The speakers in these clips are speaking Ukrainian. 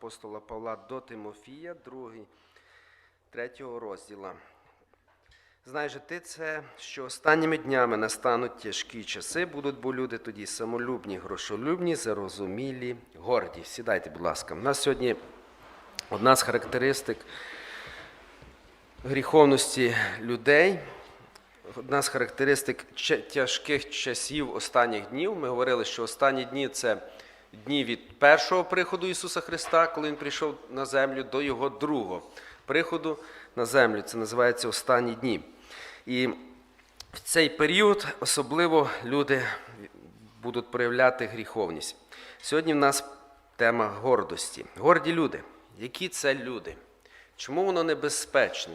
апостола Павла до Тимофія, 2, 3 розділа. Же ти це, що останніми днями настануть тяжкі часи, будуть бо люди тоді самолюбні, грошолюбні, зарозумілі, горді. Сідайте, будь ласка. У нас сьогодні одна з характеристик гріховності людей, одна з характеристик тяжких часів останніх днів. Ми говорили, що останні дні це дні від першого приходу Ісуса Христа, коли Він прийшов на землю, до Його другого приходу на землю. Це називається останні дні. І в цей період особливо люди будуть проявляти гріховність. Сьогодні в нас тема гордості. Горді люди. Які це люди? Чому воно небезпечне?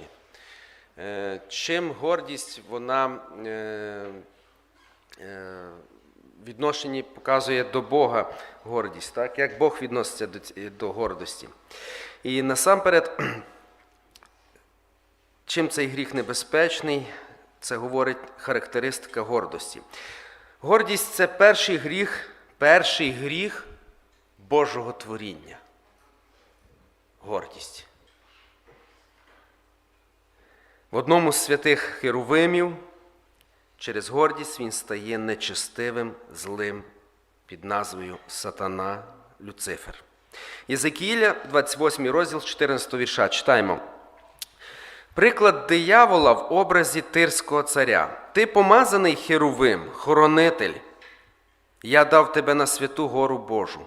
Е, Чим гордість вона е, е, відношенні показує до Бога гордість, так? як Бог відноситься до, до гордості. І насамперед, чим цей гріх небезпечний, це говорить характеристика гордості. Гордість це перший гріх, перший гріх Божого творіння. Гордість. В одному з святих Херовимів через гордість він стає нечестивим, злим під назвою Сатана Люцифер. Єзекіїля, 28 розділ 14 вірша. Читаємо. Приклад диявола в образі тирського царя. Ти помазаний Херовим, хоронитель. Я дав тебе на святу гору Божу.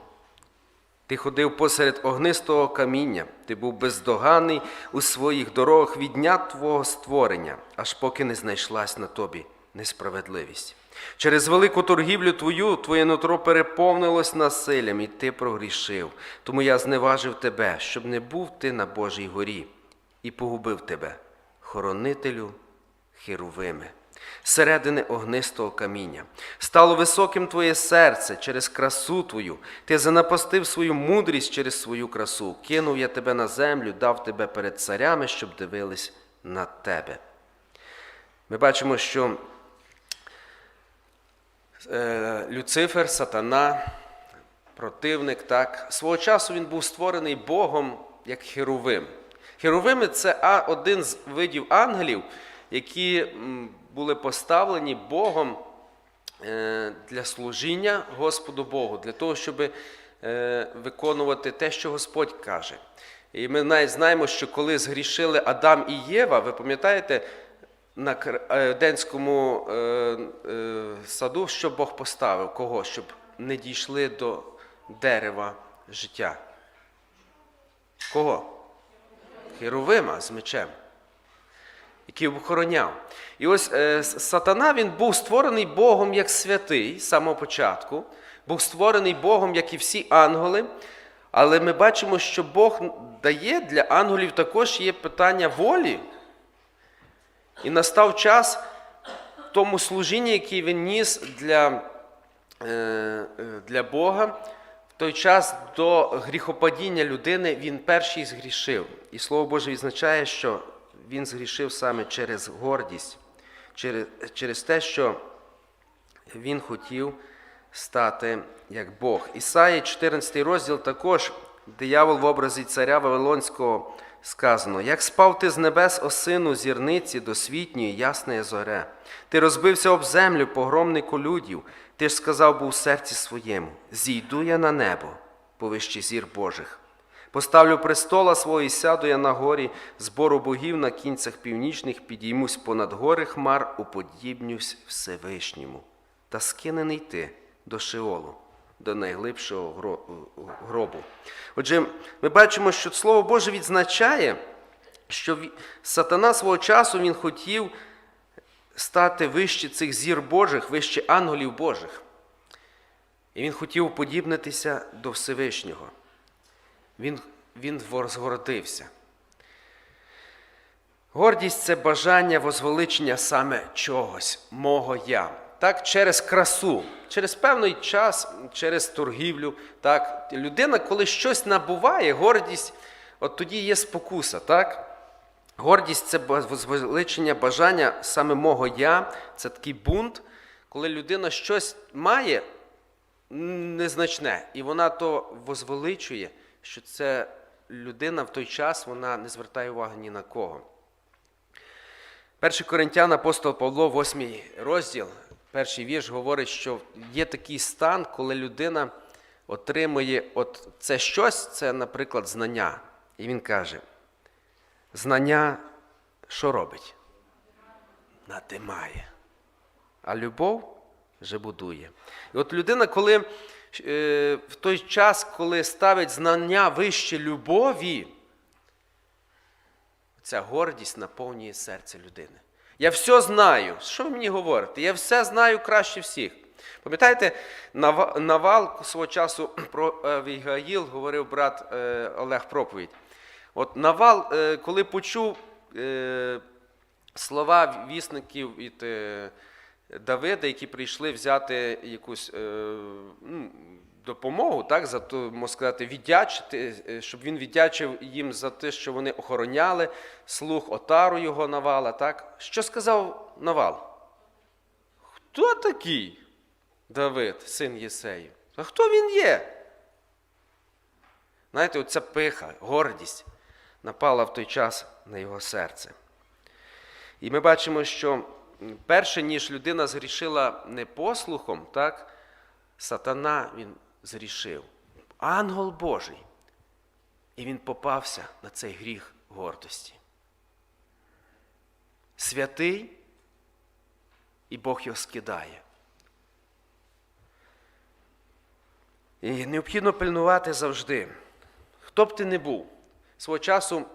Ти ходив посеред огнистого каміння, ти був бездоганний у своїх дорогах від дня твого створення, аж поки не знайшлась на тобі несправедливість. Через велику торгівлю твою твоє нутро переповнилось насиллям, і ти прогрішив. Тому я зневажив тебе, щоб не був ти на Божій горі, і погубив тебе, хоронителю Херувими, середини огнистого каміння. Стало високим твоє серце через красу твою. Ти занапастив свою мудрість через свою красу. Кинув я тебе на землю, дав тебе перед царями, щоб дивились на тебе. Ми бачимо, що Люцифер, сатана, противник, так, свого часу він був створений Богом як Херовим. Херовими це один з видів ангелів, які були поставлені Богом е, для служіння Господу Богу, для того, щоб виконувати те, що Господь каже. І ми знаємо, що коли згрішили Адам і Єва, ви пам'ятаєте, на е, Едемському е, е, саду, що Бог поставив? Кого? Щоб не дійшли до дерева життя. Кого? Херовима з мечем, який охороняв. І ось сатана він був створений Богом як святий з самого початку, був створений Богом, як і всі ангели. Але ми бачимо, що Бог дає для ангелів також є питання волі. І настав час тому служінні, яке він ніс для, е, е, для Бога, в той час до гріхопадіння людини він перший згрішив. І Слово Боже відзначає, що він згрішив саме через гордість, через, через те, що він хотів стати як Бог. Ісаї, 14 розділ також диявол в образі царя Вавилонського сказано: Як спав ти з небес осину зірниці досвітньої, ясної зоре, ти розбився об землю, погромнику людів, ти ж сказав був у серці своєму: Зійду я на небо, повище зір Божих. Поставлю престола свого і сяду я на горі, збору богів на кінцях північних, підіймусь понад гори хмар, уподібнюсь Всевишньому. Та скинений ти до Шеолу, до найглибшого гро- гробу. Отже, ми бачимо, що Слово Боже відзначає, що сатана свого часу він хотів стати вище цих зір Божих, вище ангелів Божих. І він хотів уподібнитися до Всевишнього. Він, він згордився. Гордість це бажання возвеличення саме чогось, мого я. Так, через красу, через певний час, через торгівлю. Так, людина, коли щось набуває, гордість, от тоді є спокуса. Так? Гордість це возвеличення бажання саме мого я, це такий бунт, коли людина щось має незначне, і вона то возвеличує що це людина в той час вона не звертає уваги ні на кого. Перший Коринтян, апостол Павло, 8 розділ, перший вірш говорить, що є такий стан, коли людина отримує от це щось, це, наприклад, знання. І він каже: знання що робить? Надимає. А любов вже будує. І от людина, коли е, в той час, коли ставить знання вище любові, ця гордість наповнює серце людини. Я все знаю. Що ви мені говорите? Я все знаю краще всіх. Пам'ятаєте, Навал свого часу про Авігаїл говорив брат е, Олег проповідь. От Навал, е, коли почув е, слова вісників від Давида, які прийшли взяти якусь ну, допомогу, так, за то, можна сказати, віддячити, е, щоб він віддячив їм за те, що вони охороняли слух отару його Навала. Так? Що сказав Навал? Хто такий Давид, син Єсеїв? А хто він є? Знаєте, оця пиха, гордість напала в той час на його серце. І ми бачимо, що перше, ніж людина згрішила непослухом, так, сатана він згрішив. Ангел Божий. І він попався на цей гріх гордості. Святий, і Бог його скидає. І необхідно пильнувати завжди. Хто б ти не був. Свого часу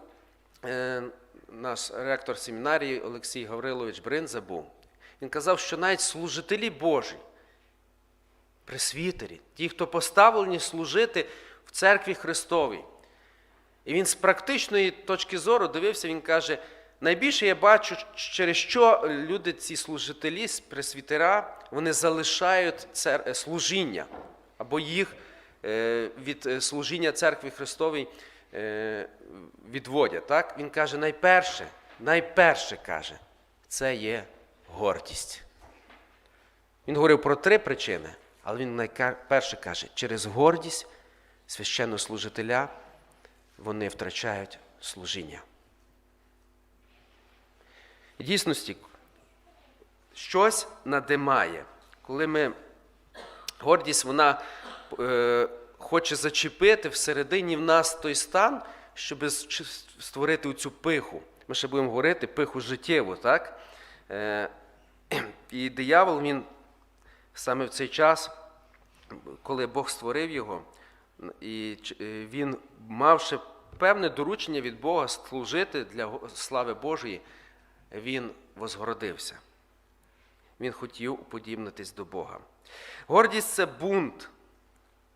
е, наш ректор семінарії Олексій Гаврилович Бринза був. Він казав, що навіть служителі Божі, пресвітері, ті, хто поставлені служити в церкві Христовій. І він з практичної точки зору дивився, він каже, найбільше я бачу, через що люди, ці служителі, пресвітера, вони залишають цер... служіння або їх е, від е, служіння церкві Христовій е, відводять. Так? Він каже, найперше, найперше каже, це є гордість. Він говорив про три причини, але він найперше каже, через гордість священнослужителя вони втрачають служіння. В дійсності, щось надимає. Коли ми гордість, вона е, хоче зачепити всередині в нас той стан, щоб створити цю пиху. Ми ще будемо говорити пиху життєву, так? Е, і диявол, він саме в цей час, коли Бог створив його, і він, мавши певне доручення від Бога служити для слави Божої, він возгородився. Він хотів уподібнитись до Бога. Гордість це бунт,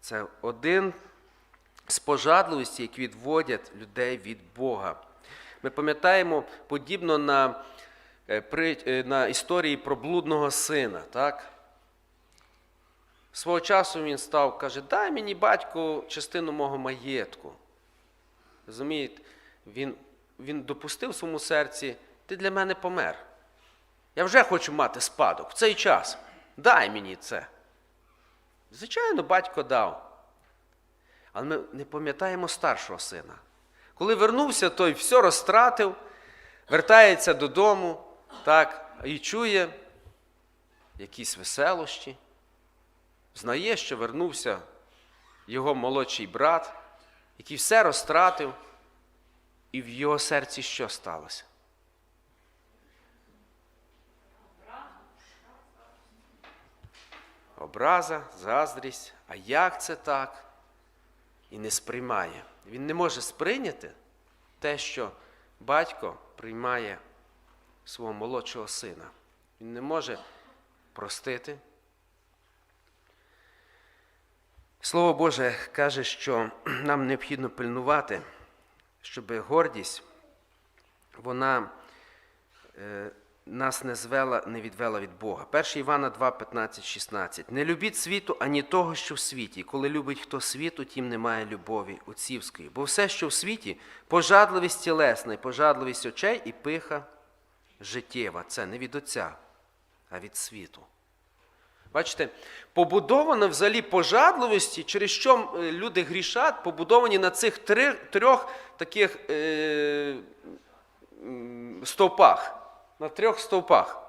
це один з пожадливості, які відводять людей від Бога. Ми пам'ятаємо подібно на, на історії про блудного сина. так? Свого часу він став, каже, дай мені батько частину мого маєтку. Розумієте, він, він допустив в своєму серці, ти для мене помер. Я вже хочу мати спадок в цей час. Дай мені це. Звичайно, батько дав. Але ми не пам'ятаємо старшого сина. Коли вернувся, той все розтратив, вертається додому, так, і чує якісь веселощі. Знає, що вернувся його молодший брат, який все розтратив, і в його серці що сталося? Образа, заздрість. А як це так? І не сприймає. Він не може сприйняти те, що батько приймає свого молодшого сина. Він не може простити. Слово Боже каже, що нам необхідно пильнувати, щоб гордість, вона е, нас не звела, не відвела від Бога. 1 Івана 2, 15, 16. Не любіть світу, ані того, що в світі. Коли любить хто світу, тім немає любові отцівської. Бо все, що в світі, пожадливість тілесна, і пожадливість очей і пиха життєва. Це не від Отця, а від світу. Бачите, побудовано взагалі пожадливості, через що е, люди грішать, побудовані на цих трьох таких е, стовпах. На трьох стовпах.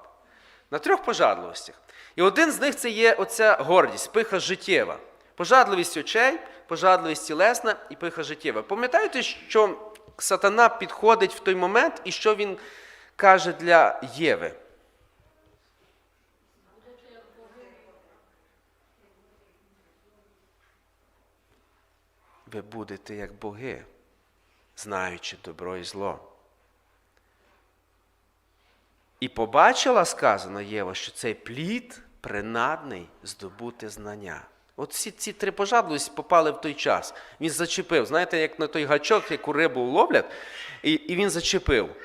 На трьох пожадливостях. І один з них це є оця гордість, пиха життєва. Пожадливість очей, пожадливість тілесна і пиха життєва. Пам'ятаєте, що сатана підходить в той момент і що він каже для Єви? Ви будете як боги, знаючи добро і зло. І побачила, сказано Єва, що цей плід принадний здобути знання. От всі ці три пожадливості попали в той час. Він зачепив. Знаєте, як на той гачок, яку рибу ловлять, і, і він зачепив.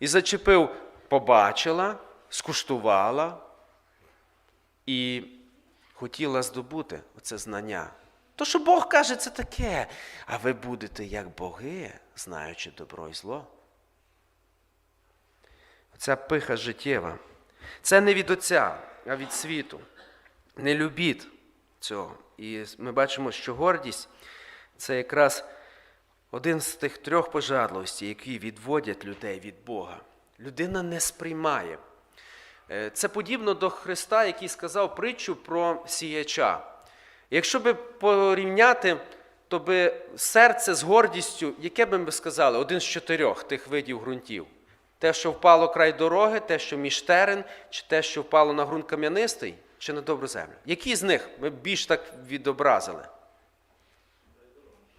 І зачепив, побачила, скуштувала і хотіла здобути оце знання. То, що Бог каже, це таке. А ви будете як боги, знаючи добро і зло. Ця пиха життєва. Це не від Отця, а від світу. Не любіть цього. І ми бачимо, що гордість це якраз один з тих трьох пожадливостей, які відводять людей від Бога. Людина не сприймає. Е, Це подібно до Христа, який сказав притчу про сіяча. Якщо би порівняти, то би серце з гордістю, яке би ми сказали, один з чотирьох тих видів ґрунтів. Те, що впало край дороги, те, що між терен, чи те, що впало на ґрунт кам'янистий, чи на добру землю. Які з них ми більш так відобразили?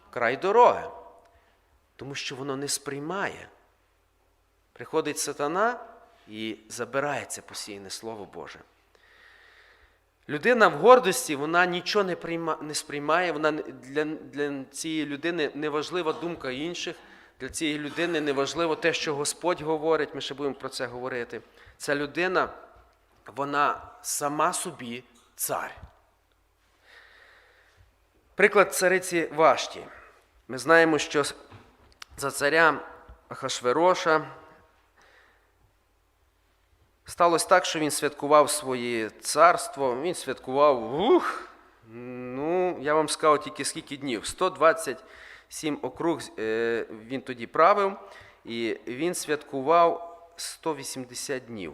Край дороги. Тому що воно не сприймає. Приходить сатана і забирається посіяне Слово Боже. Людина в гордості, вона нічого не, прийма, не сприймає, вона для, для цієї людини не важлива думка інших, для цієї людини не важливо те, що Господь говорить, ми ще будемо про це говорити. Ця людина, вона сама собі цар. Приклад цариці Вашті. Ми знаємо, що за царя Ахашвероша Сталося так, що він святкував своє царство, він святкував, ух, ну, я вам скажу тільки скільки днів. 127 округ е, він тоді правив, і він святкував 180 днів.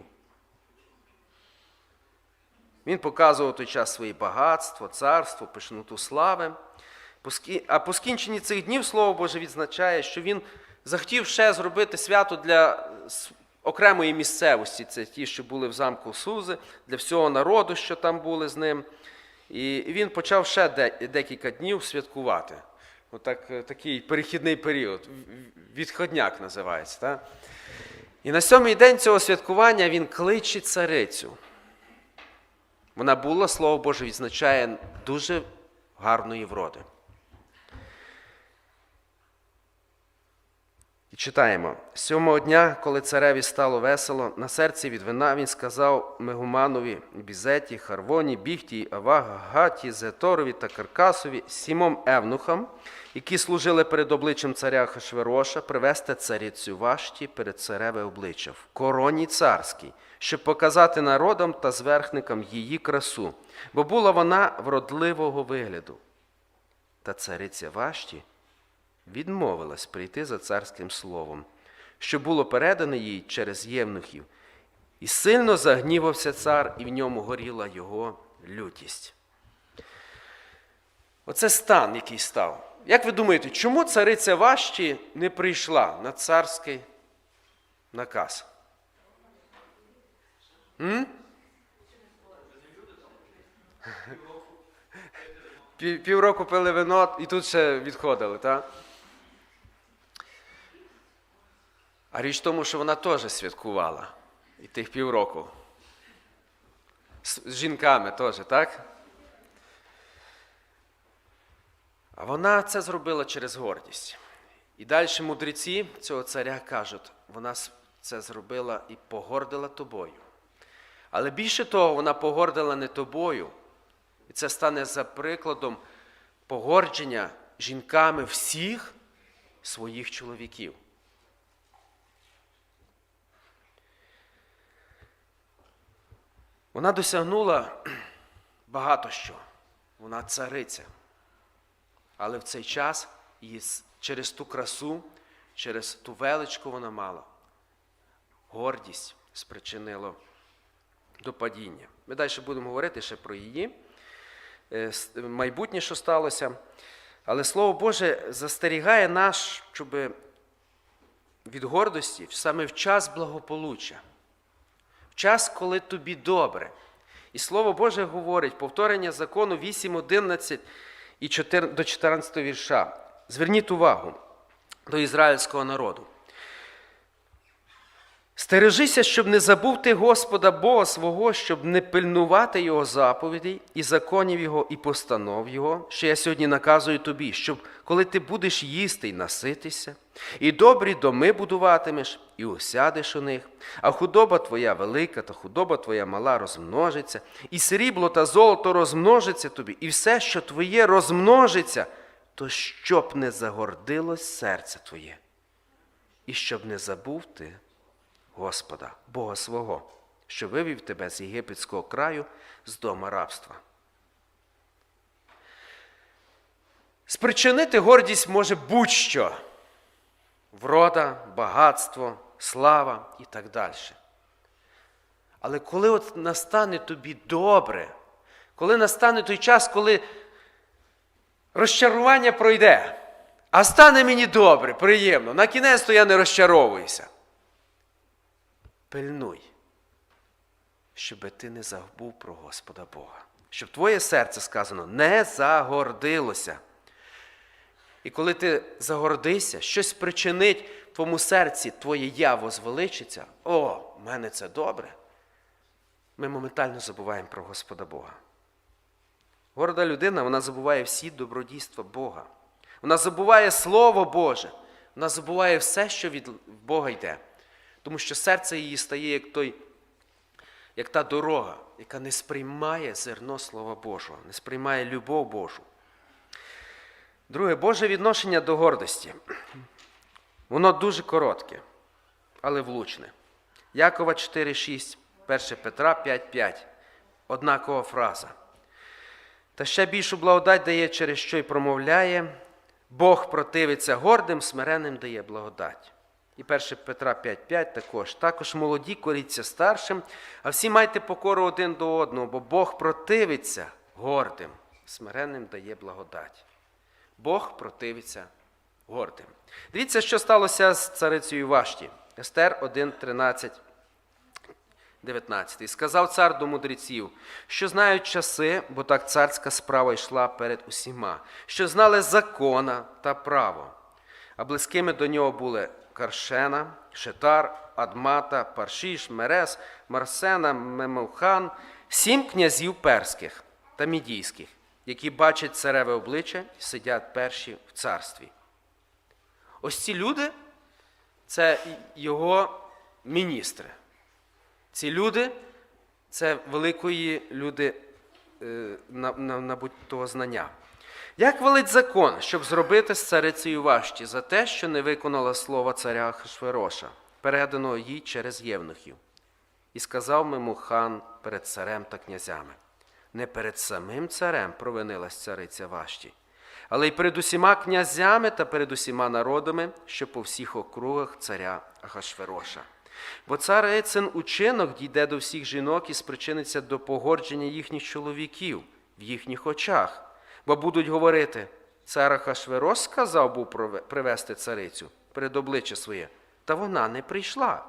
Він показував той час своє багатство, царство, пишноту слави. А по скінченні цих днів Слово Боже відзначає, що він захотів ще зробити свято для окремої місцевості. Це ті, що були в замку Сузи, для всього народу, що там були з ним. І він почав ще декілька днів святкувати. Отак, е, такий перехідний період, відходняк називається. Так? І на сьомий день цього святкування він кличе царицю. Вона була, Слово Боже, відзначає дуже гарної вроди. І читаємо: сьомого дня, коли цареві стало весело, на серці від вина він сказав Мегуманові, Бізеті, Харвоні, Біхті, Авага, Гаті, Зеторові та Каркасові, сімом евнухам, які служили перед обличчям царя Хашвероша, привести царицю Вашті перед цареве обличчя в короні царській, щоб показати народам та зверхникам її красу, бо була вона вродливого вигляду. Та цариця Вашті відмовилась прийти за царським словом, що було передане їй через євнухів. І сильно загнівався цар, і в ньому горіла його лютість. Оце стан, який став. Як ви думаєте, чому цариця Вашті не прийшла на царський наказ? М? Півроку пили вино і тут ще відходили, так? А річ в тому, що вона теж святкувала і тих півроку. З жінками теж, так? А вона це зробила через гордість. І далі мудреці цього царя кажуть, вона це зробила і погордила тобою. Але більше того, вона погордила не тобою. І це стане за прикладом погордження жінками всіх своїх чоловіків. Вона досягнула багато що. Вона цариця. Але в цей час її через ту красу, через ту величку вона мала, гордість спричинило до падіння. Ми далі будемо говорити ще про її е, майбутнє, що сталося. Але Слово Боже застерігає нас, щоб від гордості саме в час благополуччя, час, коли тобі добре. І Слово Боже говорить, повторення закону 8, 11 і 4, до 14 вірша. Зверніть увагу до ізраїльського народу. Стережися, щоб не забув ти Господа Бога свого, щоб не пильнувати Його заповідей і законів Його, і постанов Його, що я сьогодні наказую тобі, щоб коли ти будеш їсти й наситися, і добрі доми будуватимеш, і осядеш у них, а худоба твоя велика та худоба твоя мала розмножиться, і срібло та золото розмножиться тобі, і все, що твоє розмножиться, то щоб не загордилось серце твоє, і щоб не забув ти Господа, Бога свого, що вивів тебе з єгипетського краю, з дома рабства. Спричинити гордість може будь-що врода, багатство, слава і так далі. Але коли от настане тобі добре, коли настане той час, коли розчарування пройде, а стане мені добре, приємно, на кінець то я не розчаровуюся. Пильнуй, щоб ти не забув про Господа Бога, щоб твоє серце сказано не загордилося. І коли ти загордишся, щось причинить в твоєму серці, твоє я возвеличиться, о, в мене це добре. Ми моментально забуваємо про Господа Бога. Горда людина, вона забуває всі добродійства Бога. Вона забуває Слово Боже, вона забуває все, що від Бога йде. Тому що серце її стає як той, як та дорога, яка не сприймає зерно Слова Божого, не сприймає любов Божу. Друге, Боже відношення до гордості. Воно дуже коротке, але влучне. Якова 4,6, 1 Петра 5,5. Однакова фраза. Та ще більшу благодать дає, через що й промовляє, Бог противиться гордим, смиренним дає благодать. І 1 Петра 5,5 також. Також молоді коріться старшим, а всі майте покору один до одного, бо Бог противиться гордим, смиренним дає благодать. Бог противиться гордим. Дивіться, що сталося з царицею Вашті. Естер 1, 13, 19. «І Сказав цар до мудреців, що знають часи, бо так царська справа йшла перед усіма, що знали закона та право. А близькими до нього були Каршена, Шетар, Адмата, Паршіш, Мерес, Марсена, Мемовхан, сім князів перських та мідійських, які бачать цареве обличчя і сидять перші в царстві. Ось ці люди це його міністри. Ці люди це великої люди е, на- на- набутого знання. Як велить закон, щоб зробити з царицею Вашті за те, що не виконала слова царя Хашвероша, переданого їй через євнухів? І сказав мимо хан перед царем та князями. Не перед самим царем провинилась цариця Вашті, але й перед усіма князями та перед усіма народами, що по всіх округах царя Ахашвероша. Бо царицин учинок дійде до всіх жінок і спричиниться до погодження їхніх чоловіків в їхніх очах, бо будуть говорити, цар Ахашверос сказав був привести царицю перед обличчя своє, та вона не прийшла.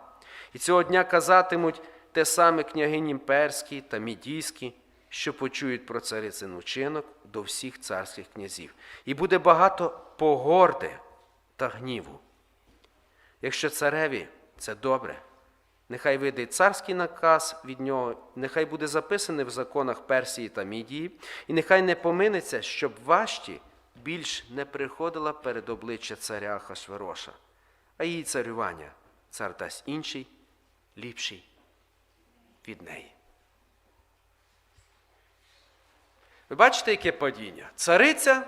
І цього дня казатимуть те саме княгині імперські та мідійські, що почують про царицин учинок до всіх царських князів. І буде багато погорди та гніву. Якщо цареві це добре, нехай вийде царський наказ від нього, нехай буде записаний в законах Персії та Мідії, і нехай не поминеться, щоб Вашті більш не приходила перед обличчя царя Хашвероша, а її царювання цар дасть інший, ліпший від неї. Ви бачите, яке падіння? Цариця,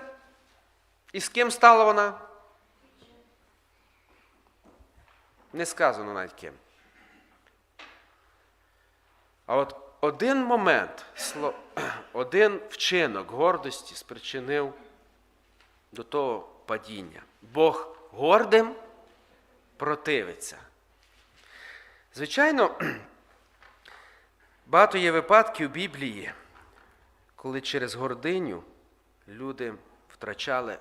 і з ким стала вона? Не сказано навіть ким. А от один момент, один вчинок гордості спричинив до того падіння. Бог гордим противиться. Звичайно, багато є випадків у Біблії, коли через гординю люди втрачали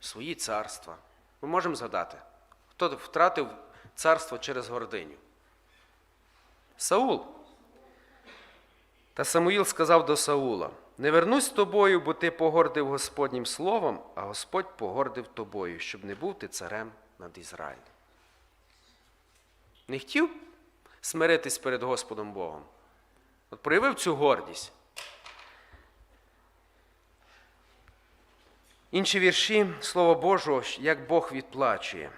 свої царства. Ми можемо згадати, хто втратив царство через гординю? Саул. Та Самуїл сказав до Саула: Не вернусь з тобою, бо ти погордив Господнім словом, а Господь погордив тобою, щоб не був ти царем над Ізраїлем. Не хотів смиритись перед Господом Богом. От проявив цю гордість. Інші вірші Слова Божого, як Бог відплачує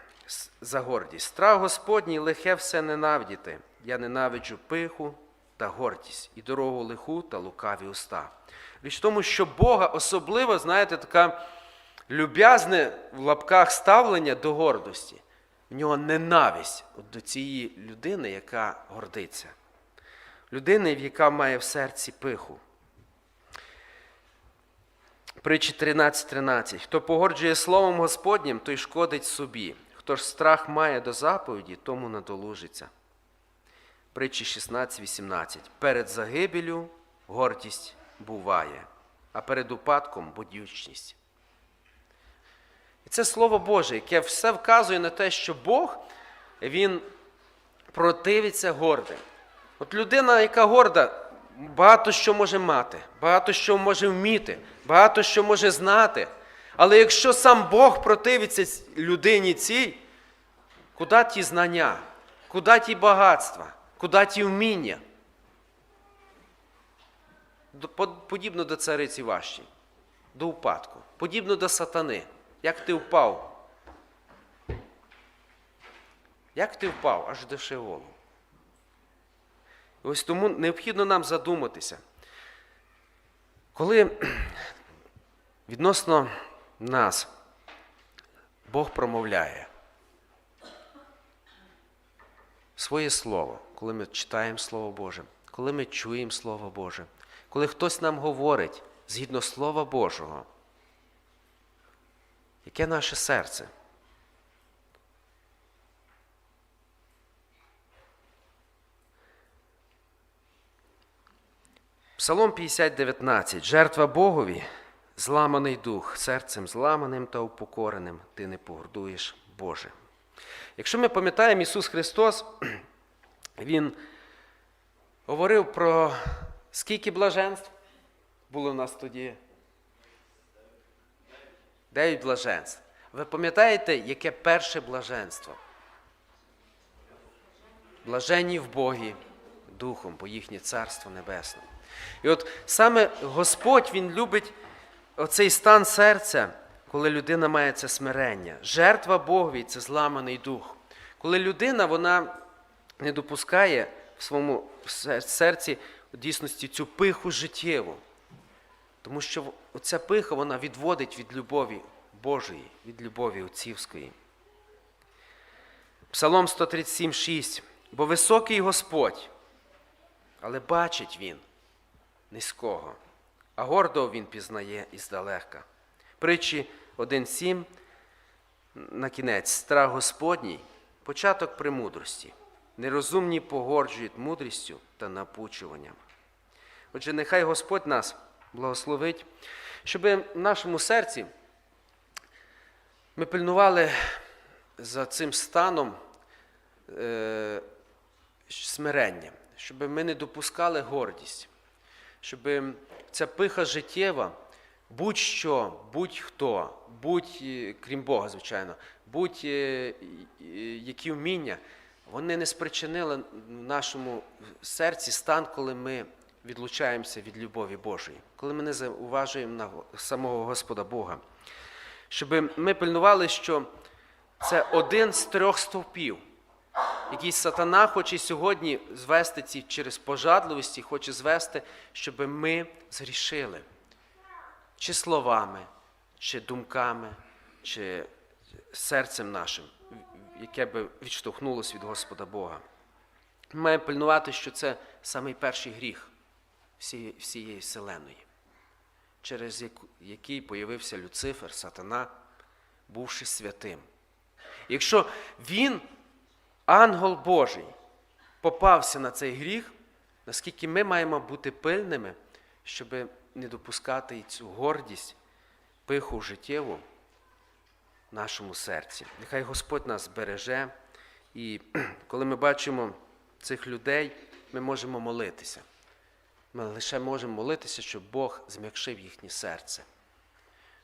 за гордість. Страх Господній лихе все ненавидіти. Я ненавиджу пиху та гордість, і дорогу лиху та лукаві уста. Річ в тому, що Бога особливо, знаєте, така люб'язне в лапках ставлення до гордості. В нього ненависть до цієї людини, яка гордиться. Людини, яка має в серці пиху. Притчі 13.13. Хто погоджує словом Господнім, той шкодить собі. Хто ж страх має до заповіді, тому надолужиться. Притчі 16.18. Перед загибелю гордість буває, а перед упадком будючність. І це Слово Боже, яке все вказує на те, що Бог Він противиться гордим. От людина, яка горда, багато що може мати, багато що може вміти, багато що може знати. Але якщо сам Бог противиться людині цій, куди ті знання, куди ті багатства, куди ті вміння? Подібно до цариці Ваші, до упадку, подібно до сатани. Як ти впав? Як ти впав аж до Шеолу? Ось тому необхідно нам задуматися. Коли відносно нас Бог промовляє своє Слово, коли ми читаємо Слово Боже, коли ми чуємо Слово Боже, коли хтось нам говорить згідно Слова Божого, яке наше серце? Псалом 50:19. Жертва Богові, зламаний дух, серцем зламаним та упокореним, ти не погордуєш Боже. Якщо ми пам'ятаємо, Ісус Христос, Він говорив про скільки блаженств було в нас тоді? Дев'ять блаженств. Ви пам'ятаєте, яке перше блаженство? Блаженні в Богі Духом, бо їхнє Царство Небесне. І от саме Господь Він любить оцей стан серця, коли людина має це смирення. Жертва Богові це зламаний дух. Коли людина вона не допускає в своєму серці дійсності цю пиху життєву. Тому що ця пиха вона відводить від любові Божої, від любові отцівської. Псалом 137,6. Бо високий Господь, але бачить він низького, а гордого він пізнає іздалека. Притчі 1.7 на кінець страх Господній, початок премудрості. Нерозумні погорджують мудрістю та напучуванням. Отже, нехай Господь нас благословить, щоб в нашому серці ми пильнували за цим станом е, смирення, щоб ми не допускали гордість, щоб ця пиха життєва, будь-що, будь-хто, будь, е, крім Бога, звичайно, будь-які вміння, вони не спричинили в нашому серці стан, коли ми відлучаємося від любові Божої, коли ми не зауважуємо на самого Господа Бога. Щоб ми пильнували, що це один з трьох стовпів, який сатана хоче сьогодні звести ці через пожадливості, хоче звести, щоб ми зрішили. Чи словами, чи думками, чи серцем нашим, яке би відштовхнулося від Господа Бога. Ми маємо пильнувати, що це самий перший гріх всієї, Вселеної, через який появився Люцифер, сатана, бувши святим. Якщо він, ангел Божий, попався на цей гріх, наскільки ми маємо бути пильними, щоб не допускати цю гордість, пиху життєву нашому серці. Нехай Господь нас береже, і коли ми бачимо цих людей, ми можемо молитися. Ми лише можемо молитися, щоб Бог зм'якшив їхнє серце,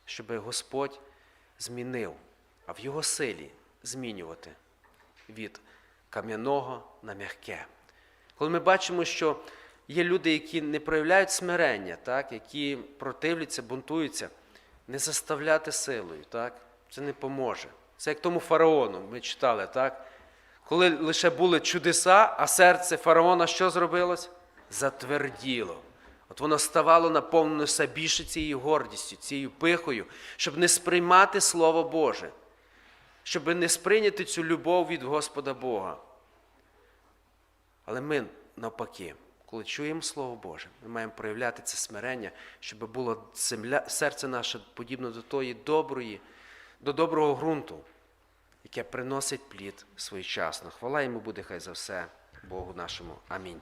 щоб Господь змінив, а в Його силі змінювати від кам'яного на м'яке. Коли ми бачимо, що є люди, які не проявляють смирення, так, які противляться, бунтуються, не заставляти силою, так, це не поможе. Це як тому фараону, ми читали, так? Коли лише були чудеса, а серце фараона що зробилось? Затверділо. От воно ставало наповнено все цією гордістю, цією пихою, щоб не сприймати Слово Боже, щоб не сприйняти цю любов від Господа Бога. Але ми навпаки, коли чуємо Слово Боже, ми маємо проявляти це смирення, щоб було земля, серце наше подібно до тої доброї, до доброго ґрунту, яке приносить плід своєчасно. Хвала йому буде хай за все Богу нашому. Амінь.